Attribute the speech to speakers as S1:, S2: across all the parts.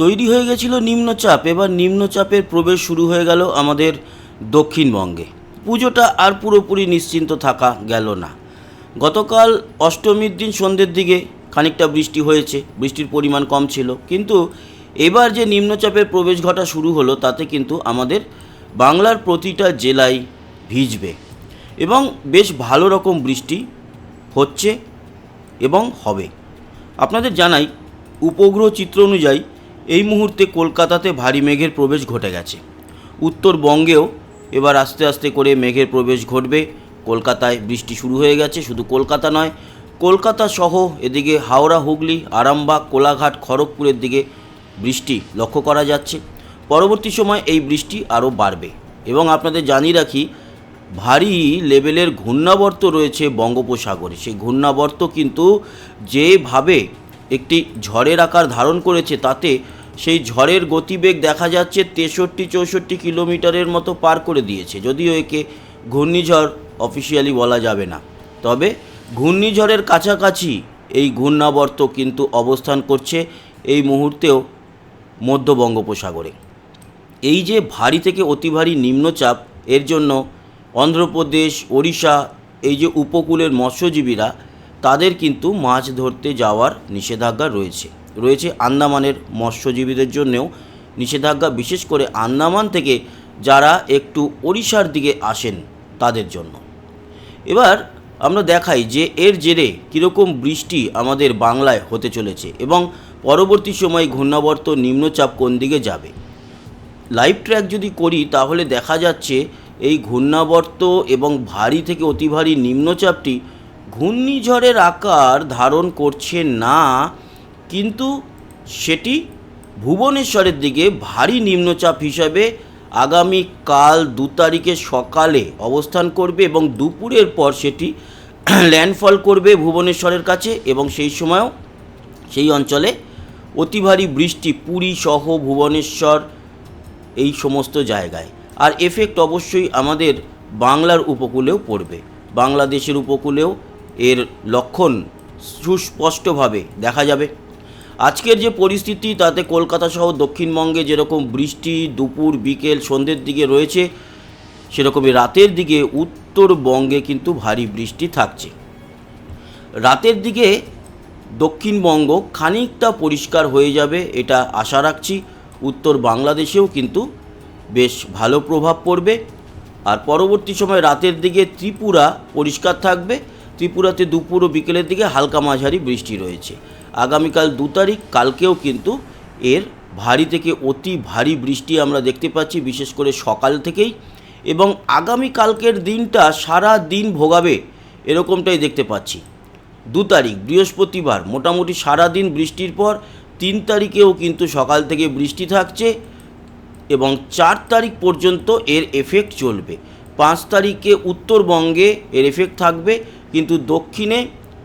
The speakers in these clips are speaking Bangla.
S1: তৈরি হয়ে গেছিল নিম্নচাপ। এবার নিম্নচাপের প্রবেশ শুরু হয়ে গেল আমাদের দক্ষিণবঙ্গে। পুজোটা আর পুরোপুরি নিশ্চিন্ত থাকা গেল না। গতকাল অষ্টমীর দিন সন্ধ্যের দিকে খানিকটা বৃষ্টি হয়েছে, বৃষ্টির পরিমাণ কম ছিল। কিন্তু এবার যে নিম্নচাপের প্রবেশ ঘটা শুরু হলো, তাতে কিন্তু আমাদের বাংলার প্রতিটা জেলায় ভিজবে। এবং বেশ ভালো রকম বৃষ্টি হচ্ছে এবং হবে। আপনাদের জানাই, উপগ্রহ চিত্র অনুযায়ী এই মুহূর্তে কলকাতাতে ভারী মেঘের প্রবেশ ঘটে গেছে। উত্তরবঙ্গেও এবার আস্তে আস্তে করে মেঘের প্রবেশ ঘটবে। কলকাতায় বৃষ্টি শুরু হয়ে গেছে, শুধু কলকাতা নয়, কলকাতা সহ এদিকে হাওড়া, হুগলি, আরামবাগ, কোলাঘাট, খড়গপুরের দিকে বৃষ্টি লক্ষ্য করা যাচ্ছে। পরবর্তী সময় এই বৃষ্টি আরও বাড়বে। এবং আপনাদের জানিয়ে রাখি, ভারী লেভেলের ঘূর্ণাবর্ত রয়েছে বঙ্গোপসাগরে। সেই ঘূর্ণাবর্ত কিন্তু যেভাবে একটি ঝড়ের আকার ধারণ করেছে, তাতে সেই ঝড়ের গতিবেগ দেখা যাচ্ছে তেষট্টি চৌষট্টি কিলোমিটারের মতো পার করে দিয়েছে। যদিও একে ঘূর্ণিঝড় অফিসিয়ালি বলা যাবে না। তবে ঘূর্ণিঝড়ের কাছাকাছি এই ঘূর্ণাবর্ত কিন্তু অবস্থান করছে এই মুহূর্তেও মধ্য বঙ্গোপসাগরে। এই যে ভারী থেকে অতি ভারী নিম্নচাপ, এর জন্য অন্ধ্রপ্রদেশ, ওড়িশা, এই যে উপকূলের মৎস্যজীবীরা, তাদের কিন্তু মাছ ধরতে যাওয়ার নিষেধাজ্ঞা রয়েছে। রয়েছে আন্দামানের মৎস্যজীবীদের জন্যেও নিষেধাজ্ঞা, বিশেষ করে আন্দামান থেকে যারা একটু ওড়িশার দিকে আসেন তাদের জন্য। এবার আমরা দেখাই যে এর জেরে কীরকম বৃষ্টি আমাদের বাংলায় হতে চলেছে এবং পরবর্তী সময় ঘূর্ণাবর্ত নিম্নচাপ কোন দিকে যাবে। লাইভ ট্র্যাক যদি করি, তাহলে দেখা যাচ্ছে এই ঘূর্ণাবর্ত এবং ভারী থেকে অতি ভারী নিম্নচাপটি ঘূর্ণিঝড়ের আকার ধারণ করছে না কিন্তু সেটি ভুবনেশ্বরের দিকে ভারী নিম্নচাপ হিসাবে আগামী কাল দু তারিখে সকালে অবস্থান করবে এবং দুপুরের পর সেটি ল্যান্ডফল করবে ভুবনেশ্বরের কাছে এবং সেই সময়ও সেই অঞ্চলে অতি ভারী বৃষ্টি পুরী সহ ভুবনেশ্বর এই সমস্ত জায়গায়। আর এফেক্ট অবশ্যই আমাদের বাংলার উপকূলেও পড়বে। বাংলাদেশের উপকূলেও এর লক্ষণ সুস্পষ্টভাবে দেখা যাবে। আজকের যে পরিস্থিতি, তাতে কলকাতা সহ দক্ষিণবঙ্গে যেরকম বৃষ্টি দুপুর, বিকেল সন্ধ্যের দিকে রয়েছে, সেরকমই রাতের দিকে উত্তরবঙ্গে কিন্তু ভারী বৃষ্টি থাকছে। রাতের দিকে দক্ষিণবঙ্গ খানিকটা পরিষ্কার হয়ে যাবে, এটা আশা রাখছি। উত্তর বাংলাদেশেও কিন্তু বেশ ভালো প্রভাব পড়বে। আর পরবর্তী সময় রাতের দিকে ত্রিপুরা পরিষ্কার থাকবে। ত্রিপুরাতে দুপুর ও বিকেলের দিকে হালকা মাঝারি বৃষ্টি রয়েছে। আগামীকাল দু তারিখ, কালকেও কিন্তু এর ভারী থেকে অতি ভারী বৃষ্টি আমরা দেখতে পাচ্ছি, বিশেষ করে সকাল থেকেই। এবং আগামী কালকের দিনটা সারা দিন ভোগাবে এরকমটাই দেখতে পাচ্ছি। দু তারিখ, বৃহস্পতিবার, মোটামুটি সারা দিন বৃষ্টির পর তিন তারিখেও কিন্তু সকাল থেকে বৃষ্টি থাকছে এবং চার তারিখ পর্যন্ত এর এফেক্ট চলবে। পাঁচ তারিখে উত্তরবঙ্গে এর এফেক্ট থাকবে, কিন্তু দক্ষিণে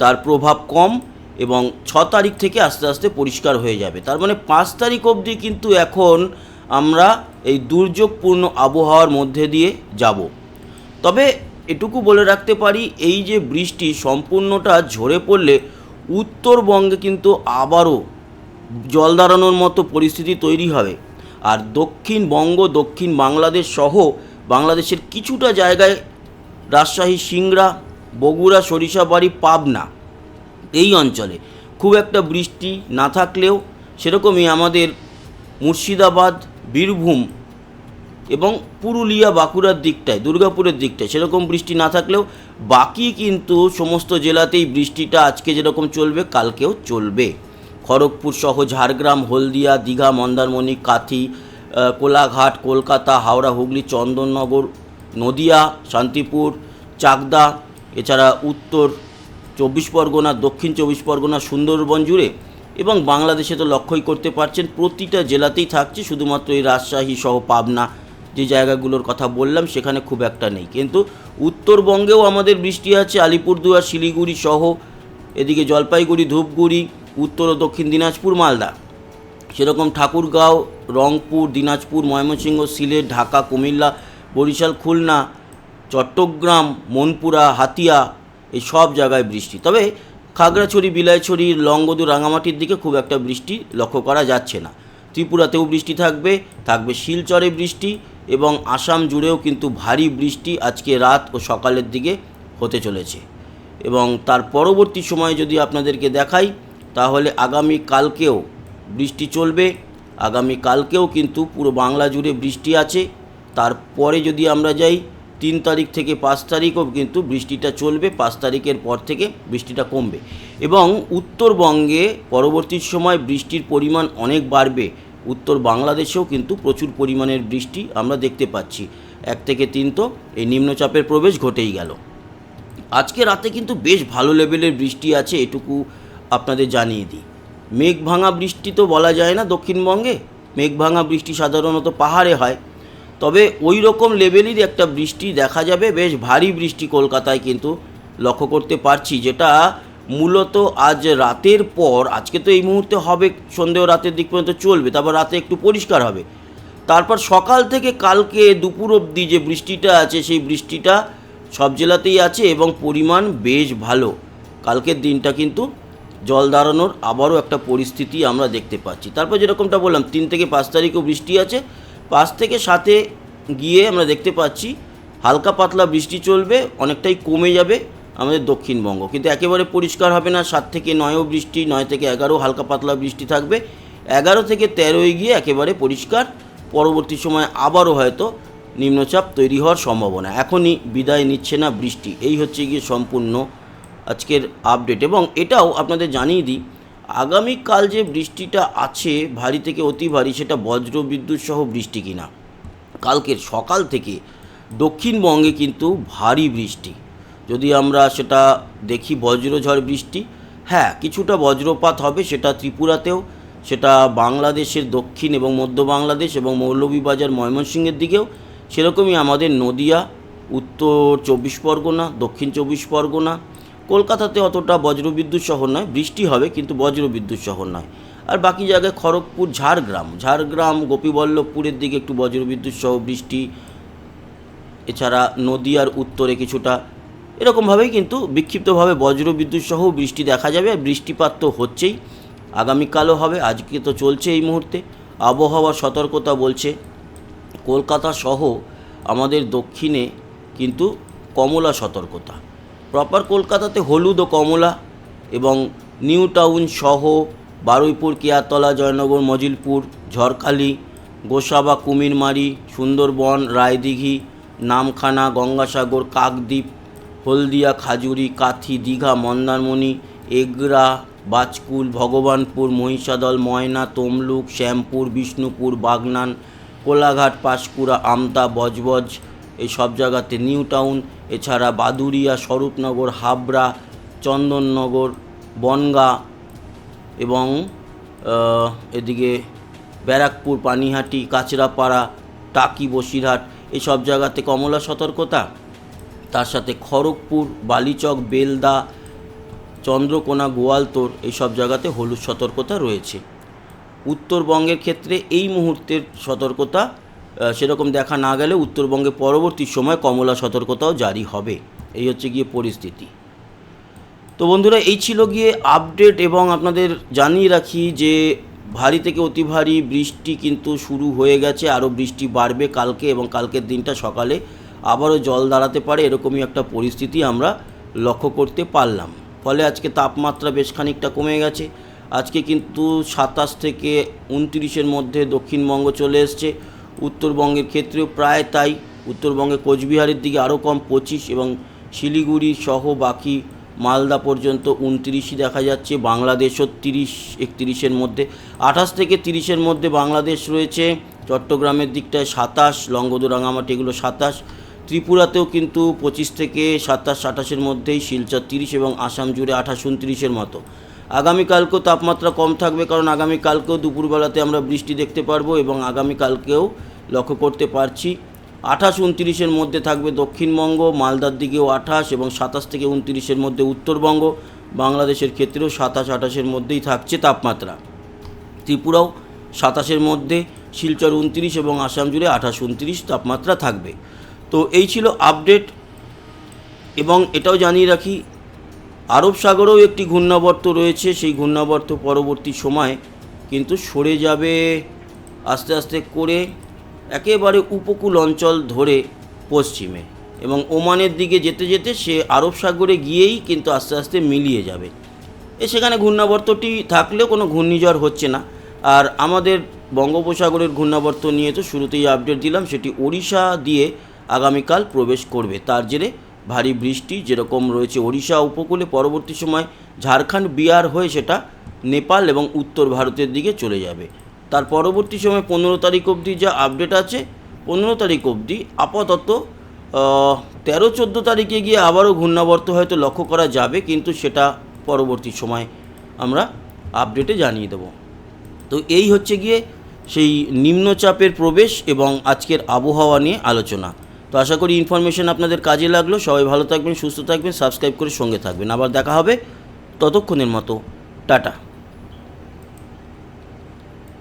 S1: তার প্রভাব কম। এবং ছ তারিখ থেকে আস্তে আস্তে পরিষ্কার হয়ে যাবে। তার মানে পাঁচ তারিখ অবধি কিন্তু এখন আমরা এই দুর্যোগপূর্ণ আবহাওয়ার মধ্যে দিয়ে যাব। তবে এটুকু বলে রাখতে পারি, এই যে বৃষ্টি সম্পূর্ণটা ঝরে পড়লে উত্তরবঙ্গে কিন্তু আবারও জল দাঁড়ানোর মতো পরিস্থিতি তৈরি হবে। আর দক্ষিণবঙ্গ দক্ষিণ বাংলাদেশ সহ বাংলাদেশের কিছুটা জায়গায় রাজশাহী, সিংড়া, বগুড়া, সরিষাবাড়ি, পাবনা এই অঞ্চলে। খুব একটা বৃষ্টি না থাকলেও সেরকমই আমাদের মুর্শিদাবাদ, বীরভূম এবং পুরুলিয়া, বাঁকুড়ার দিকটায়, দুর্গাপুরের দিকটায় সেরকম বৃষ্টি না থাকলেও বাকি কিন্তু সমস্ত জেলাতেই বৃষ্টিটা আজকে যেরকম চলবে, কালকেও চলবে। খড়গপুর সহ ঝাড়গ্রাম, হলদিয়া, দীঘা, মন্দারমণি, কাথি কোলাঘাট, কলকাতা, হাওড়া, হুগলি, চন্দননগর, নদিয়া, শান্তিপুর, চাকদা, এছাড়া উত্তর চব্বিশ পরগনা, দক্ষিণ চব্বিশ পরগনা, সুন্দরবন জুড়ে এবং বাংলাদেশে তো লক্ষ্যই করতে পারছেন, প্রতিটা জেলাতেই থাকছে শুধুমাত্র এই রাজশাহী সহ পাবনা যে জায়গাগুলোর কথা বললাম, সেখানে খুব একটা নেই। কিন্তু উত্তরবঙ্গেও আমাদের বৃষ্টি আছে, আলিপুরদুয়ার, শিলিগুড়ি সহ, এদিকে জলপাইগুড়ি, ধূপগুড়ি, উত্তর ও দক্ষিণ দিনাজপুর, মালদা। সেরকম ঠাকুরগাঁও, রংপুর, দিনাজপুর, ময়মনসিংহ, সিলেট, ঢাকা, কুমিল্লা, বরিশাল, খুলনা, চট্টগ্রাম, মনপুরা, হাতিয়া এই সব জায়গায় বৃষ্টি। তবে খাগড়াছড়ি, বিলাইছড়ি, লংগদু, রাঙামাটির দিকে খুব একটা বৃষ্টি লক্ষ্য করা যাচ্ছে না। ত্রিপুরাতেও বৃষ্টি থাকবে থাকবে শিলচরে বৃষ্টি এবং আসাম জুড়েও কিন্তু ভারী বৃষ্টি আজকে রাত ও সকালের দিকে হতে চলেছে। এবং তার পরবর্তী সময়ে যদি আপনাদেরকে দেখাই, তাহলে আগামী কালকেও বৃষ্টি চলবে। আগামী কালকেও কিন্তু পুরো বাংলা জুড়ে বৃষ্টি আছে। তারপরে যদি আমরা যাই তিন তারিখ থেকে পাঁচ তারিখও কিন্তু বৃষ্টিটা চলবে, পাঁচ তারিখের পর থেকে বৃষ্টিটা কমবে। এবং উত্তরবঙ্গে পরবর্তী সময় বৃষ্টির পরিমাণ অনেক বাড়বে। উত্তর বাংলাদেশেও কিন্তু প্রচুর পরিমাণের বৃষ্টি আমরা দেখতে পাচ্ছি। এক থেকে তিন তো এই নিম্নচাপের প্রবেশ ঘটেই গেল। আজকে রাতে কিন্তু বেশ ভালো লেভেলের বৃষ্টি আছে, এটুকু আপনাদের জানিয়ে দিই। মেঘ ভাঙা বৃষ্টি তো বলা যায় না দক্ষিণবঙ্গে? মেঘ ভাঙা বৃষ্টি সাধারণত পাহাড়ে হয়। তবে ওই রকম লেভেলেরই একটা বৃষ্টি দেখা যাবে। বেশ ভারী বৃষ্টি কলকাতায় কিন্তু লক্ষ্য করতে পারছি, যেটা মূলত আজ রাতের পর, আজকে তো এই মুহূর্তে হবে সন্ধেও রাতের দিক পর্যন্ত চলবে, তারপর রাতে একটু পরিষ্কার হবে। তারপর সকাল থেকে কালকে দুপুর অবধি যে বৃষ্টিটা আছে, সেই বৃষ্টিটা সব জেলাতেই আছে এবং পরিমাণ বেশ ভালো। কালকের দিনটা কিন্তু জল দাঁড়ানোর আবারও একটা পরিস্থিতি আমরা দেখতে পাচ্ছি। তারপর যেরকমটা বললাম, তিন থেকে পাঁচ তারিখও বৃষ্টি আছে পাঁচ থেকে সাতে গিয়ে আমরা দেখতে পাচ্ছি, হালকা পাতলা বৃষ্টি চলবে, অনেকটাই কমে যাবে আমাদের দক্ষিণবঙ্গ। কিন্তু একেবারে পরিষ্কার হবে না, সাত থেকে নয়ও বৃষ্টি, নয় থেকে এগারো হালকা পাতলা বৃষ্টি থাকবে। এগারো থেকে তেরোয় গিয়ে একেবারে পরিষ্কার, পরবর্তী সময় আবারও হয়তো নিম্নচাপ তৈরি হওয়ার সম্ভাবনা। এখনই বিদায় নিচ্ছে না বৃষ্টি। এই হচ্ছে গিয়ে সম্পূর্ণ আজকের আপডেট এবং এটাও আপনাদের জানিয়ে দিই আগামীকাল যে বৃষ্টিটা আছে, ভারী থেকে অতি ভারী, সেটা বজ্র বিদ্যুৎ সহ বৃষ্টি কিনা? কালকের সকাল থেকে দক্ষিণবঙ্গে কিন্তু ভারী বৃষ্টি। যদি আমরা সেটা দেখি বজ্রঝড় বৃষ্টি হ্যাঁ কিছুটা বজ্রপাত হবে সেটা ত্রিপুরাতেও, সেটা বাংলাদেশের দক্ষিণ এবং মধ্য বাংলাদেশ এবং মৌলভীবাজার, ময়মনসিংহের দিকেও, সেরকমই আমাদের নদিয়া, উত্তর চব্বিশ পরগনা, দক্ষিণ চব্বিশ পরগনা কলকাতাতে অতটা বজ্রবিদ্যুৎ শহর নয়, বৃষ্টি হবে কিন্তু বজ্রবিদ্যুৎ শহর নয়। আর বাকি জায়গায় খড়গপুর, ঝাড়গ্রাম ঝাড়গ্রাম, গোপীবল্লভপুরের দিকে একটু বজ্রবিদ্যুৎ সহ বৃষ্টি, এছাড়া নদীয়ার উত্তরে কিছুটা। এরকমভাবেই কিন্তু বিক্ষিপ্তভাবে বজ্রবিদ্যুৎ সহ বৃষ্টি দেখা যাবে আর বৃষ্টিপাত তো হচ্ছেই। আগামীকালও হবে, আজকে তো চলছে এই মুহূর্তে। আবহাওয়ার সতর্কতা বলছে, কলকাতা সহ আমাদের দক্ষিণে কিন্তু কমলা সতর্কতা। প্রপার কলকাতাতে হলুদ ও কমলা এবং নিউ টাউন সহ বারুইপুর, কেয়াতলা, জয়নগর, মজিলপুর, ঝড়খালি, গোসাবা, কুমিরমারি, সুন্দরবন, রায়দিঘি, নামখানা, গঙ্গাসাগর, কাকদ্বীপ, হলদিয়া, খাজুরি, কাথি, দীঘা, মন্দারমণি, এগরা, বাজকুল, ভগবানপুর, মহিষাদল, ময়না, তমলুক, শ্যামপুর, বিষ্ণুপুর, বাগনান, কোলাঘাট, পাঁশকুড়া, আমতা, বজবজ এই সব জায়গাতে নিউ টাউন, এছাড়া বাদুরিয়া স্বরূপনগর, হাবড়া, চন্দননগর, বনগা এবং এদিকে ব্যারাকপুর, পানিহাটি, কাচরাপাড়া, টাকি, বসিরহাট, এই সব জায়গাতে কমলা সতর্কতা। তার সাথে খড়গপুর, বালিচক, বেলদা, চন্দ্রকোনা, গোয়ালতোর এই সব জায়গাতে হলুদ সতর্কতা রয়েছে। উত্তরবঙ্গের ক্ষেত্রে এই মুহূর্তের সতর্কতা সেরকম দেখা না গেলে উত্তরবঙ্গে পরবর্তী সময় কমলা সতর্কতাও জারি হবে। এই হচ্ছে গিয়ে পরিস্থিতি। তো বন্ধুরা, এই ছিল গিয়ে আপডেট এবং আপনাদের জানিয়ে রাখি যে ভারী থেকে অতি ভারী বৃষ্টি কিন্তু শুরু হয়ে গেছে, আরও বৃষ্টি বাড়বে কালকে এবং কালকের দিনটা সকালে আবারও জল দাঁড়াতে পারে, এরকমই একটা পরিস্থিতি আমরা লক্ষ্য করতে পারলাম। ফলে আজকে তাপমাত্রা বেশ খানিকটা কমে গেছে। আজকে কিন্তু সাতাশ থেকে উনত্রিশের মধ্যে দক্ষিণবঙ্গ চলে এসছে। উত্তরবঙ্গের ক্ষেত্রেও প্রায় তাই। উত্তরবঙ্গে কোচবিহারের দিকে আরও কম পঁচিশ এবং শিলিগুড়ি সহ বাকি মালদা পর্যন্ত উনত্রিশই দেখা যাচ্ছে, বাংলাদেশও তিরিশ, একত্রিশের মধ্যে। আঠাশ থেকে তিরিশের মধ্যে বাংলাদেশ রয়েছে। চট্টগ্রামের দিকটায় সাতাশ লঙ্গদু রাঙামাটি এগুলো সাতাশ। ত্রিপুরাতেও কিন্তু পঁচিশ থেকে সাতাশ, আঠাশের মধ্যেই, শিলচর তিরিশ এবং আসাম জুড়ে আঠাশ, উনত্রিশের মতো। আগামীকালকেও তাপমাত্রা কম থাকবে, কারণ আগামীকালকেও দুপুরবেলাতে আমরা বৃষ্টি দেখতে পারব এবং আগামীকালকেও লক্ষ্য করতে পারছি। আঠাশ উনত্রিশের মধ্যে থাকবে দক্ষিণবঙ্গ, মালদার দিকেও আঠাশ এবং সাতাশ থেকে উনত্রিশের মধ্যে উত্তরবঙ্গ। বাংলাদেশের ক্ষেত্রেও সাতাশ, আঠাশের মধ্যেই থাকছে তাপমাত্রা। ত্রিপুরাও সাতাশের মধ্যে, শিলচর উনত্রিশ এবং আসাম জুড়ে আঠাশ, উনত্রিশ তাপমাত্রা থাকবে। তো এই ছিল আপডেট এবং এটাও জানিয়ে রাখি আরব সাগরেও একটি ঘূর্ণাবর্ত রয়েছে, সেই ঘূর্ণাবর্ত পরবর্তী সময় কিন্তু সরে যাবে আস্তে আস্তে করে একেবারে উপকূল অঞ্চল ধরে পশ্চিমে এবং ওমানের দিকে যেতে যেতে সে আরব সাগরে গিয়েই কিন্তু আস্তে আস্তে মিলিয়ে যাবে। এ সেখানে ঘূর্ণাবর্তটি থাকলেও কোনো ঘূর্ণিঝড় হচ্ছে না। আর আমাদের বঙ্গোপসাগরের ঘূর্ণাবর্ত নিয়ে তো শুরুতেই আপডেট দিলাম, সেটি ওড়িশা দিয়ে আগামীকাল প্রবেশ করবে। তার জেরে ভারী বৃষ্টি যেরকম রয়েছে ওড়িশা উপকূলে পরবর্তী সময় ঝাড়খণ্ড, বিহার হয়ে সেটা নেপাল এবং উত্তর ভারতের দিকে চলে যাবে। তার পরবর্তী সময় পনেরো তারিখ অবধি যা আপডেট আছে, পনেরো তারিখ অবধি আপাতত তেরো, চোদ্দ তারিখে গিয়ে আবারও ঘূর্ণাবর্ত হয়তো লক্ষ্য করা যাবে, কিন্তু সেটা পরবর্তী সময় আমরা আপডেটে জানিয়ে দেব। তো এই হচ্ছে গিয়ে সেই নিম্নচাপের প্রবেশ এবং আজকের আবহাওয়া নিয়ে আলোচনা। তো আশা করি ইনফরমেশন আপনাদের কাজে লাগল। সবাই ভালো থাকবেন, সুস্থ থাকবেন সাবস্ক্রাইব করে সঙ্গে থাকবেন। আবার দেখা হবে ততক্ষণের মতো। টাটা।